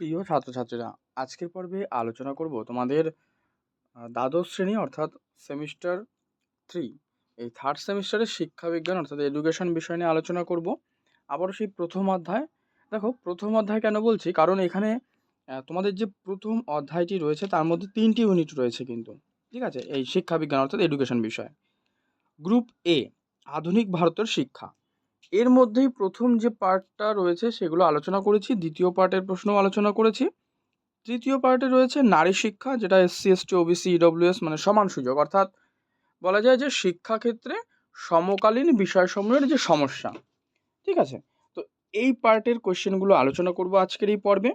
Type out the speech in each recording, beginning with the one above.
প্রিয় ছাত্রছাত্রীরা, আজকের পর্বে আলোচনা করব তোমাদের দ্বাদশ শ্রেণি অর্থাৎ সেমিস্টার থ্রি এই থার্ড সেমিস্টারের শিক্ষাবিজ্ঞান অর্থাৎ এডুকেশন বিষয় নিয়ে আলোচনা করব। আবারও সেই প্রথম অধ্যায়। দেখো, প্রথম অধ্যায় কেন বলছি? কারণ এখানে তোমাদের যে প্রথম অধ্যায়টি রয়েছে, তার মধ্যে তিনটি ইউনিট রয়েছে কিন্তু, ঠিক আছে? এই শিক্ষাবিজ্ঞান অর্থাৎ এডুকেশন বিষয়। গ্রুপ এ আধুনিক ভারতের শিক্ষা। এর মধ্যেই প্রথম যে পার্টটা রয়েছে সেগুলো আলোচনা করেছি, দ্বিতীয় পার্টের প্রশ্নও আলোচনা করেছি। তৃতীয় পার্টে রয়েছে নারী শিক্ষা, যেটা এসসি এসটি ওবিসি ইডব্লিউএস মানে সমান সুযোগ। অর্থাৎ বলা যায় যে শিক্ষাক্ষেত্রে সমকালীন বিষয়সমূহের যে সমস্যা, ঠিক আছে? তো এই পার্টের কোশ্চেনগুলো আলোচনা করব আজকের এই পর্বে।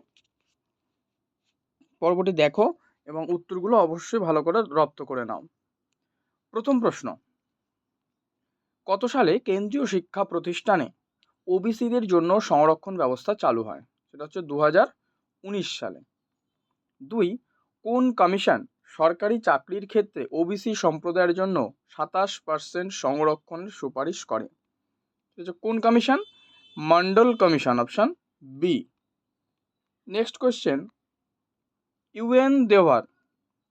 পর্বটি দেখো এবং উত্তরগুলো অবশ্যই ভালো করে রপ্ত করে নাও। প্রথম প্রশ্ন কত সালে কেন্দ্রীয় শিক্ষা প্রতিষ্ঠানে ওবিসিদের জন্য সংরক্ষণ ব্যবস্থা চালু হয়? সেটা হচ্ছে দু সালে। দুই, কোন কমিশন সরকারি চাকরির ক্ষেত্রে ওবিসি সম্প্রদায়ের জন্য সাতাশ পার্সেন্ট সংরক্ষণের সুপারিশ করে? কোন commission? Mandal commission, option B next question UN দেওয়ার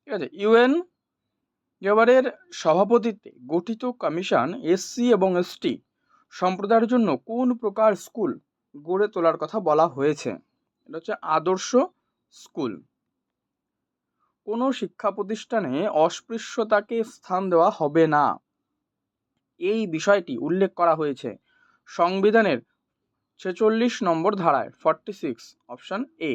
ঠিক আছে ইউএন দেওয়ারের সভাপতিত্বে গঠিত কমিশন এসসি এবং এসটি সম্প্রদায়ের জন্য কোন প্রকার স্কুল গড়ে তোলার কথা বলা হয়েছে? এটা হচ্ছে আদর্শ স্কুল। কোনো শিক্ষা প্রতিষ্ঠানে অস্পৃশ্যতাকে স্থান দেওয়া হবে না। এই বিষয়টি উল্লেখ করা হয়েছে সংবিধানের ছেচল্লিশ নম্বর ধারায় ফর্টি সিক্স অপশান এ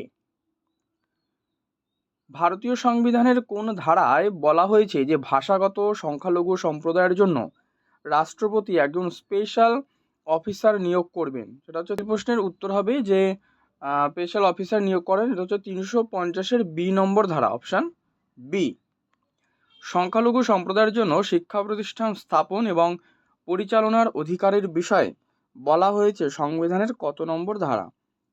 ভারতীয় সংবিধানের কোন ধারায় বলা হয়েছে যে ভাষাগত সংখ্যালঘু সম্প্রদায়ের জন্য রাষ্ট্রপতি একজন স্পেশাল অফিসার নিয়োগ করবেন। সেটা হচ্ছে প্রশ্নের উত্তর হবে যে স্পেশাল অফিসার নিয়োগ করেন এটা হচ্ছে তিনশো পঞ্চাশের বি নম্বর ধারা অপশান বি সংখ্যালঘু সম্প্রদায়ের জন্য শিক্ষা প্রতিষ্ঠান স্থাপন এবং পরিচালনার অধিকারের বিষয়ে বলা হয়েছে সংবিধানের কত নম্বর ধারা?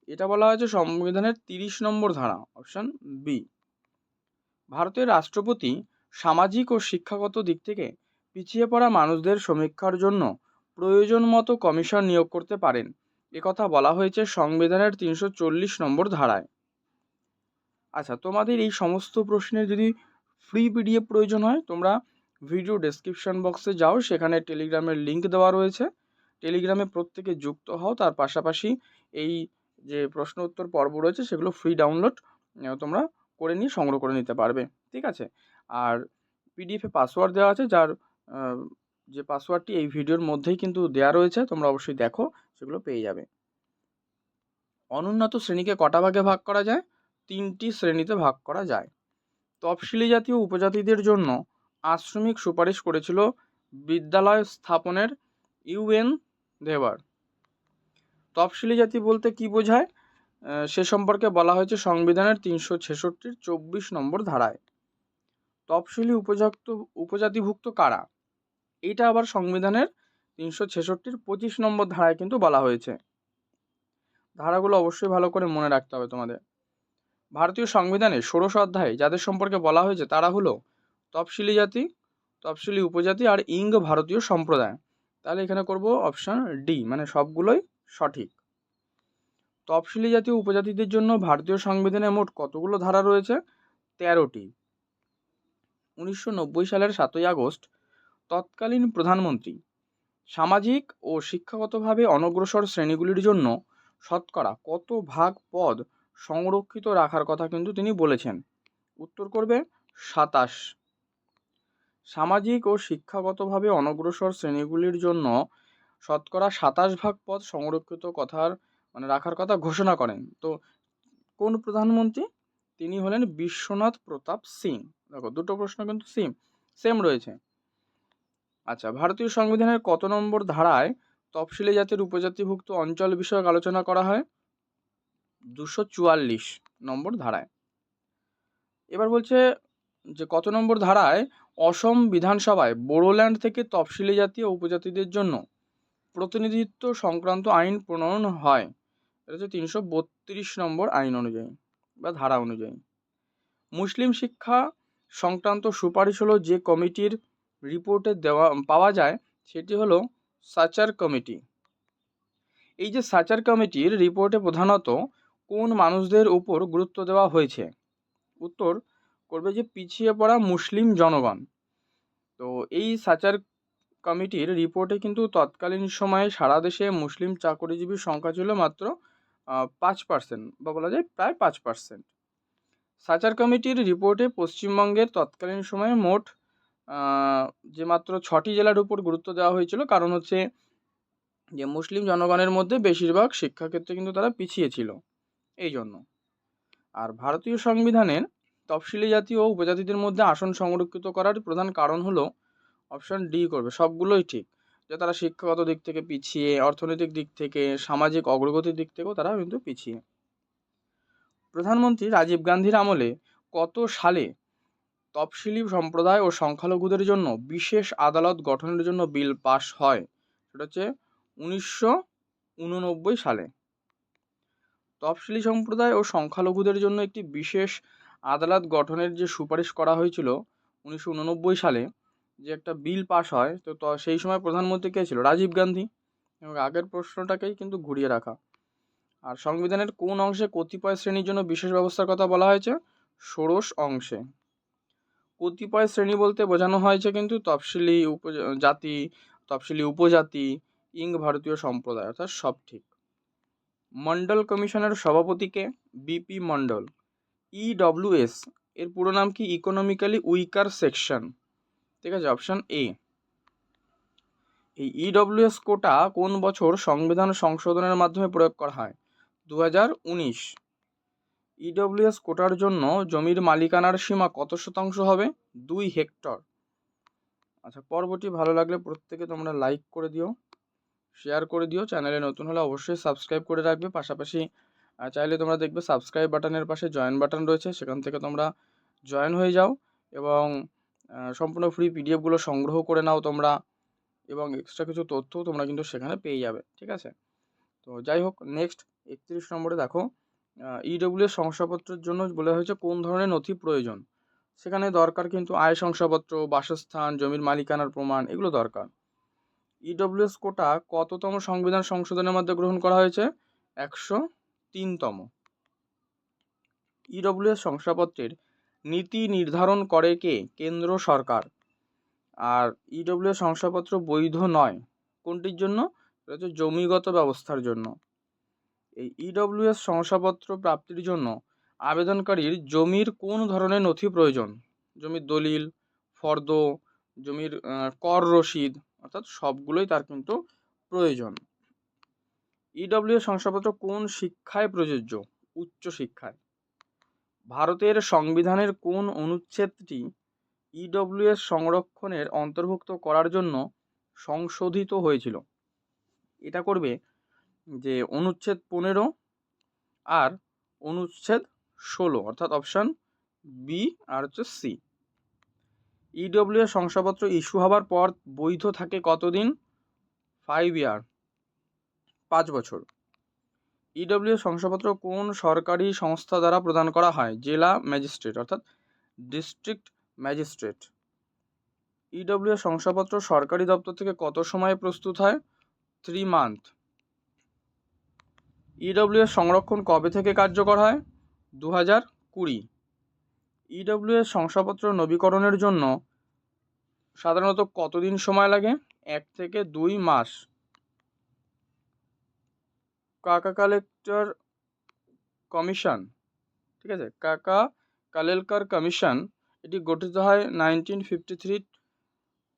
এটা বলা হয়েছে সংবিধানের তিরিশ নম্বর ধারা অপশান বি ভারতের রাষ্ট্রপতি সামাজিক ও শিক্ষাগত দিক থেকে পিছিয়ে পড়া মানুষদের সমীক্ষার জন্য প্রয়োজন মতো কমিশন নিয়োগ করতে পারেন। একথা বলা হয়েছে সংবিধানের তিনশো চল্লিশ নম্বর ধারায়। আচ্ছা তোমাদের এই সমস্ত প্রশ্নের যদি ফ্রি পিডিএফ প্রয়োজন হয়, তোমরা ভিডিও ডেসক্রিপশন বক্সে যাও, সেখানে টেলিগ্রামের লিঙ্ক দেওয়া রয়েছে। টেলিগ্রামে প্রত্যেকে যুক্ত হও, তার পাশাপাশি এই যে প্রশ্ন উত্তর পর্ব রয়েছে, সেগুলো ফ্রি ডাউনলোড তোমরা করে নিয়ে সংগ্রহ করে নিতে পারবে, ঠিক আছে? আর পিডিএফে পাসওয়ার্ড দেওয়া আছে, যার যে পাসওয়ার্ডটি এই ভিডিওর মধ্যেই কিন্তু দেওয়া রয়েছে, তোমরা অবশ্যই দেখো, সেগুলো পেয়ে যাবে। অনুন্নত শ্রেণীকে কটা ভাগে ভাগ করা যায়? তিনটি শ্রেণীতে ভাগ করা যায়। তফসিলি জাতীয় উপজাতিদের জন্য আশ্রমিক সুপারিশ করেছিল বিদ্যালয় স্থাপনের ইউএন দেওয়ার। তফসিলি জাতি বলতে কি বোঝায়? সে সম্পর্কে বলা হয়েছে সংবিধানের তিনশো ছেষট্টির চব্বিশ নম্বর ধারায়। তফসিলি উপজাত উপজাতিভুক্ত কারা? এইটা আবার সংবিধানের তিনশো ছেষট্টির পঁচিশ নম্বর ধারায় কিন্তু বলা হয়েছে। ধারাগুলো অবশ্যই ভালো করে মনে রাখতে হবে তোমাদের। ভারতীয় সংবিধানে ষোড়শ অধ্যায়ে যাদের সম্পর্কে বলা হয়েছে তারা হলো তফসিলি জাতি, তফসিলি উপজাতি আর ইঙ্গ ভারতীয় সম্প্রদায়। তাহলে এখানে করব অপশান ডি মানে সবগুলোই সঠিক। তফসিলি জাতীয় উপজাতিদের জন্য ভারতীয় সংবিধানে মোট কতগুলো ধারা রয়েছে? তেরোটি। উনিশশো নব্বই সালের সাতই আগস্ট, তৎকালীন প্রধানমন্ত্রী সামাজিক ও শিক্ষাগতভাবে অনগ্রসর শ্রেণীগুলির জন্য শতকরা কত ভাগ পদ সংরক্ষিত রাখার কথা কিন্তু তিনি বলেছেন। উত্তর করবে সাতাশ। সামাজিক ও শিক্ষাগতভাবে অনগ্রসর শ্রেণীগুলির জন্য শতকরা সাতাশ ভাগ পদ সংরক্ষিত কথার মানে রাখার কথা ঘোষণা করেন। তো কোন প্রধানমন্ত্রী? তিনি হলেন বিশ্বনাথ প্রতাপ সিং। দেখো, দুটো প্রশ্ন কিন্তু সেম সেম রয়েছে। আচ্ছা ভারতীয় সংবিধানের কত নম্বর ধারায় তফসিলি জাতির উপজাতিভুক্ত অঞ্চল বিষয়ক আলোচনা করা হয়? দুশো চুয়াল্লিশ নম্বর ধারায়। এবার বলছে যে কত নম্বর ধারায় অসম বিধানসভায় বোড়োল্যান্ড থেকে তফসিলি জাতি ও উপজাতিদের জন্য প্রতিনিধিত্ব সংক্রান্ত আইন প্রণয়ন হয়? এটা হচ্ছে তিনশো বত্রিশ নম্বর আইন অনুযায়ী বা ধারা অনুযায়ী। মুসলিম শিক্ষা সংক্রান্ত সুপারিশ হলো যে কমিটির রিপোর্টে দেওয়া, পাওয়া যায় সেটি হলো সাচার কমিটি। এই যে সাচার কমিটির রিপোর্টে প্রধানত কোন মানুষদের উপর গুরুত্ব দেওয়া হয়েছে? উত্তর করবে যে পিছিয়ে পড়া মুসলিম জনগণ। তো এই সাচার কমিটির রিপোর্টে কিন্তু তৎকালীন সময়ে সারা দেশে মুসলিম চাকরিজীবীর সংখ্যা ছিল মাত্র পাঁচ পার্সেন্ট বা বলা যায় প্রায় পাঁচ পার্সেন্ট সাচার কমিটির রিপোর্টে পশ্চিমবঙ্গের তৎকালীন সময়ে মোট যে মাত্র ছটি জেলার উপর গুরুত্ব দেওয়া হয়েছিল, কারণ হচ্ছে যে মুসলিম জনগণের মধ্যে বেশিরভাগ শিক্ষাক্ষেত্রে কিন্তু তারা পিছিয়ে ছিল। এই জন্য আর ভারতীয় সংবিধানের তফসিলি জাতি ও উপজাতিদের মধ্যে আসন সংরক্ষিত করার প্রধান কারণ হলো অপশান ডি করবে, সবগুলোই ঠিক। যে তারা শিক্ষাগত দিক থেকে পিছিয়ে, অর্থনৈতিক দিক থেকে, সামাজিক অগ্রগতির দিক থেকেও তারা কিন্তু পিছিয়ে। প্রধানমন্ত্রী রাজীব গান্ধীর আমলে কত সালে তফসিলি সম্প্রদায় ও সংখ্যালঘুদের জন্য বিশেষ আদালত গঠনের জন্য বিল পাশ হয়? সেটা হচ্ছে উনিশশো উননব্বই সালে। তফসিলি সম্প্রদায় ও সংখ্যালঘুদের জন্য একটি বিশেষ আদালত গঠনের যে সুপারিশ করা হয়েছিল উনিশশো উননব্বই সালে যে একটা বিল পাস হয়, তো সেই সময় প্রধানমন্ত্রী কে ছিল? রাজীব গান্ধী। এবং আগের প্রশ্নটাকেই কিন্তু ঘুরিয়ে রাখা। আর সংবিধানের কোন অংশে কতিপয় শ্রেণির জন্য বিশেষ ব্যবস্থার কথা বলা হয়েছে? ষোড়শ অংশে। কতিপয় শ্রেণি বলতে বোঝানো হয়েছে কিন্তু তফসিলি উপজাতি তফসিলি উপজাতি ইং ভারতীয় সম্প্রদায়, অর্থাৎ সব ঠিক। মন্ডল কমিশনের সভাপতিকে বিপি মন্ডল ইডব্লিউএস এর পুরো নাম কি? Economically weaker section. ঠিক আছে অপশান এ এই ইডব্লিউএস কোটা কোন বছর সংবিধান সংশোধনের মাধ্যমে প্রয়োগ করা হয়? দু হাজার উনিশ ইডব্লিউএস কোটার জন্য জমির মালিকানার সীমা কত শতাংশ হবে? দুই হেক্টর। আচ্ছা পর্বটি ভালো লাগলে প্রত্যেকে তোমরা লাইক করে দিও শেয়ার করে দিও চ্যানেলে নতুন হলে অবশ্যই সাবস্ক্রাইব করে রাখবে। পাশাপাশি চাইলে তোমরা দেখবে সাবস্ক্রাইব বাটনের পাশে জয়েন বাটন রয়েছে, সেখান থেকে তোমরা জয়েন হয়ে যাও এবং সম্পূর্ণ ফ্রি পিডিএফগুলো সংগ্রহ করে নাও তোমরা এবং এক্সট্রা কিছু তথ্য তোমরা কিন্তু সেখানে পেয়ে যাবে, ঠিক আছে? তো যাই হোক নেক্সট একত্রিশ নম্বরে দেখো ইডব্লিউ শংসাপত্রের জন্য বলে হয়েছে কোন ধরনের নথি প্রয়োজন? সেখানে দরকার কিন্তু আয় শংসাপত্র, বাসস্থান, জমির মালিকানার প্রমাণ, এগুলো দরকার। ইডব্লিউএস কোটা কততম সংবিধান সংশোধনের মধ্যে গ্রহণ করা হয়েছে? একশো তিনতম। ইডব্লিউএস শংসাপত্রের নীতি নির্ধারণ করে কে? কেন্দ্র সরকার। আর ইডব্লিউ শংসাপত্র বৈধ নয়। কোনটির জন্য? হচ্ছে জমিগত ব্যবস্থার জন্য। এই ইডব্লিউএস শংসাপত্র প্রাপ্তির জন্য আবেদনকারীর জমির কোন ধরনের নথি প্রয়োজন? জমির দলিল, ফর্দ, জমির কর রসিদ, অর্থাৎ সবগুলোই তার কিন্তু প্রয়োজন। ইডব্লিউ শংসাপত্র কোন শিক্ষায় প্রযোজ্য? উচ্চ শিক্ষায়। ভারতের সংবিধানের কোন অনুচ্ছেদটি ইডব্লিউএস সংরক্ষণের অন্তর্ভুক্ত করার জন্য সংশোধিত হয়েছিল? এটা করবে যে অনুচ্ছেদ পনেরো আর অনুচ্ছেদ ষোলো, অর্থাৎ অপশান বি আর হচ্ছে সি ইডব্লিউ শংসাপত্র ইস্যু হবার পর বৈধ থাকে কতদিন? ফাইভ ইয়ার পাঁচ বছর। ইডব্লিউ শংসাপত্র কোন সরকারি সংস্থা দ্বারা প্রদান করা হয়? জেলা ম্যাজিস্ট্রেট, অর্থাৎ ডিস্ট্রিক্ট ম্যাজিস্ট্রেট। ইডব্লিউ শংসাপত্র সরকারি দপ্তর থেকে কত সময়ে প্রস্তুত হয়? থ্রি মান্থ ইডব্লিউ সংরক্ষণ কবে থেকে কার্যকর হয়? দু হাজার কুড়ি ইডব্লিউ শংসাপত্র নবীকরণের জন্য সাধারণত কতদিন সময় লাগে? এক থেকে দুই মাস। কাকা কালেক্টর কমিশন, ঠিক আছে? কাকা কালেলকার কমিশন, এটি গঠিত হয় নাইনটিন ফিফটি থ্রি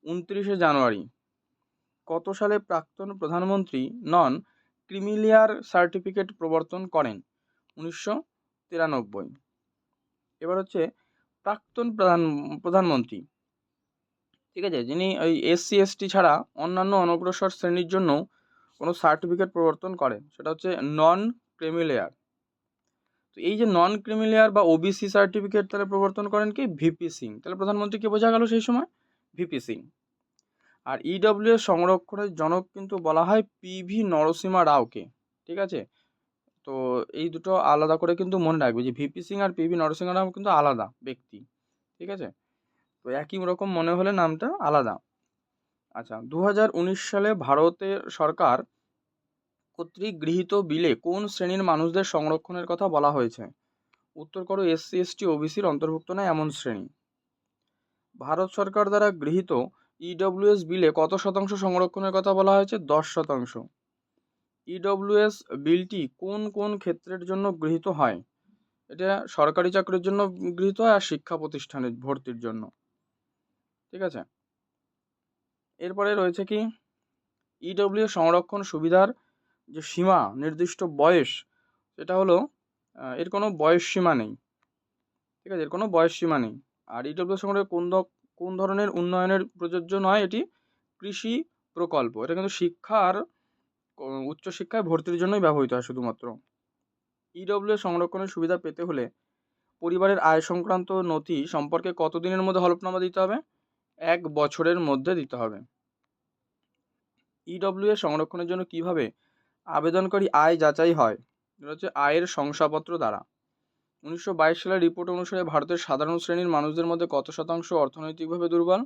উনত্রিশে জানুয়ারি। কত সালে প্রাক্তন প্রধানমন্ত্রী নন ক্রিমিলিয়ার সার্টিফিকেট প্রবর্তন করেন? উনিশশো তিরানব্বই। এবার হচ্ছে প্রাক্তন প্রধান, প্রধানমন্ত্রী, ঠিক আছে? যিনি ওই এসসি, এসটি ছাড়া অন্যান্য অনগ্রসর শ্রেণির জন্য কোনো সার্টিফিকেট প্রবর্তন করে, সেটা হচ্ছে নন ক্রিমিলেয়ার তো এই যে নন ক্রিমিলেয়ার বা ওবিসি সার্টিফিকেট তাহলে প্রবর্তন করেন কি? ভিপি সিং তাহলে প্রধানমন্ত্রীকে বোঝা গেল সেই সময়? ভিপি সিং আর ইডব্লিউ সংরক্ষণের জনক কিন্তু বলা হয় পিভি নরসিমা রাওকে, ঠিক আছে? তো এই দুটো আলাদা করে কিন্তু মনে রাখবে যে ভিপি সিং আর পিভি নরসিংহ রাও কিন্তু আলাদা ব্যক্তি, ঠিক আছে? তো একই রকম মনে হলে নামটা আলাদা। আচ্ছা দু হাজার উনিশ সালে ভারতের সরকার কর্তৃক গৃহীত বিলে কোন শ্রেণির মানুষদের সংরক্ষণের কথা বলা হয়েছে? উত্তর করো এসসি এসটি ওবিসির অন্তর্ভুক্ত নয় এমন শ্রেণি? ভারত সরকার দ্বারা গৃহীত ইডব্লিউএস বিলে কত শতাংশ সংরক্ষণের কথা বলা হয়েছে? দশ শতাংশ। ইডব্লিউএস বিলটি কোন কোন ক্ষেত্রের জন্য গৃহীত হয়? এটা সরকারি চাকরির জন্য গৃহীত হয় আর শিক্ষা প্রতিষ্ঠানের ভর্তির জন্য। ঠিক আছে? এরপরে রয়েছে কি? ইডব্লিউ সংরক্ষণ সুবিধার যে সীমা, নির্দিষ্ট বয়স, সেটা হলো এর কোনো বয়স সীমা নেই। ঠিক আছে? এর কোনো বয়স সীমা নেই। আর ইডব্লিউ সংরক্ষণ কোন কোন ধরনের উন্নয়নের প্রযোজ্য নয়, এটি কৃষি প্রকল্প। এটা কিন্তু শিক্ষা আর, ক- উচ্চশিক্ষায় ভর্তির জন্যই ব্যবহৃত হয় শুধুমাত্র। ইডব্লিউ সংরক্ষণের সুবিধা পেতে হলে পরিবারের আয় সংক্রান্ত নথি সম্পর্কে কতদিনের মধ্যে হলফনামা দিতে হবে? এক বছরের মধ্যে দিতে হবে। ইডব্লিউ এর সংরক্ষণের জন্য কীভাবে আবেদনকারী আয় যাচাই হয়? হচ্ছে আয়ের শংসাপত্র দ্বারা। উনিশশো বাইশ সালের রিপোর্ট অনুসারে ভারতের সাধারণ শ্রেণির মানুষদের মধ্যে কত শতাংশ অর্থনৈতিকভাবে দুর্বল?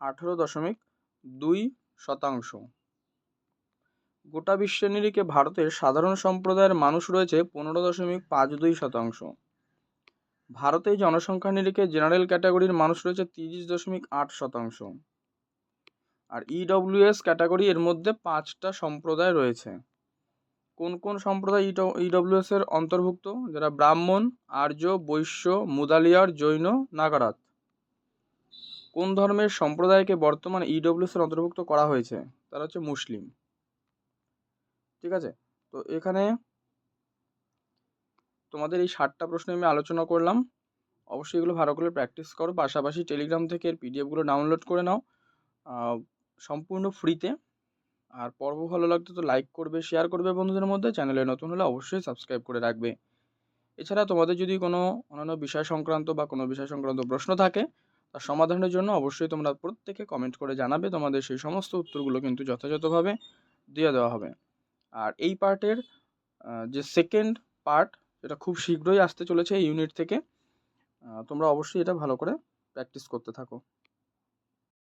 আঠেরো দশমিক দুই শতাংশ। গোটা বিশ্বের নিরিখে ভারতের সাধারণ সম্প্রদায়ের মানুষ রয়েছে পনেরো দশমিক পাঁচ দুই শতাংশ। ভারতে জনসংখ্যা নিরিখে জেনারেল ক্যাটাগরির মানুষ রয়েছে তিরিশ দশমিক আট শতাংশ। আর ইডব্লিউএস ক্যাটাগরি এর মধ্যে পাঁচটা সম্প্রদায় রয়েছে। কোন কোন সম্প্রদায় ইডব্লিউএস এর অন্তর্ভুক্ত? যারা ব্রাহ্মণ, আর্য, বৈশ্য, মুদালিয়ার, জৈন, নাগারাত। কোন ধর্মের সম্প্রদায়কে বর্তমানে ইডব্লিউএস এর অন্তর্ভুক্ত করা হয়েছে? তারা হচ্ছে মুসলিম। ঠিক আছে? তো এখানে তোমাদের এই ষাটটা প্রশ্ন আমি আলোচনা করলাম। অবশ্যই এগুলো ভালো করে প্র্যাকটিস করো। পাশাপাশি টেলিগ্রাম থেকে এর পিডিএফগুলো ডাউনলোড করে নাও। সম্পূর্ণ ফ্রিতে আর পর্ব ভালো লাগতো তো লাইক করবে শেয়ার করবে বন্ধুদের মধ্যে। চ্যানেলে নতুন হলে অবশ্যই সাবস্ক্রাইব করে রাখবে। এছাড়া তোমাদের যদি কোনো অন্যান্য বিষয় সংক্রান্ত বা কোনো বিষয় সংক্রান্ত প্রশ্ন থাকে, তার সমাধানের জন্য অবশ্যই তোমরা প্রত্যেকে কমেন্ট করে জানাবে। তোমাদের সেই সমস্ত উত্তরগুলো কিন্তু যথাযথভাবে দিয়ে দেওয়া হবে। আর এই পার্টের যে সেকেন্ড পার্ট সেটা খুব শীঘ্রই আসতে চলেছে এই ইউনিট থেকে। তোমরা অবশ্যই এটা ভালো করে প্র্যাকটিস করতে থাকো।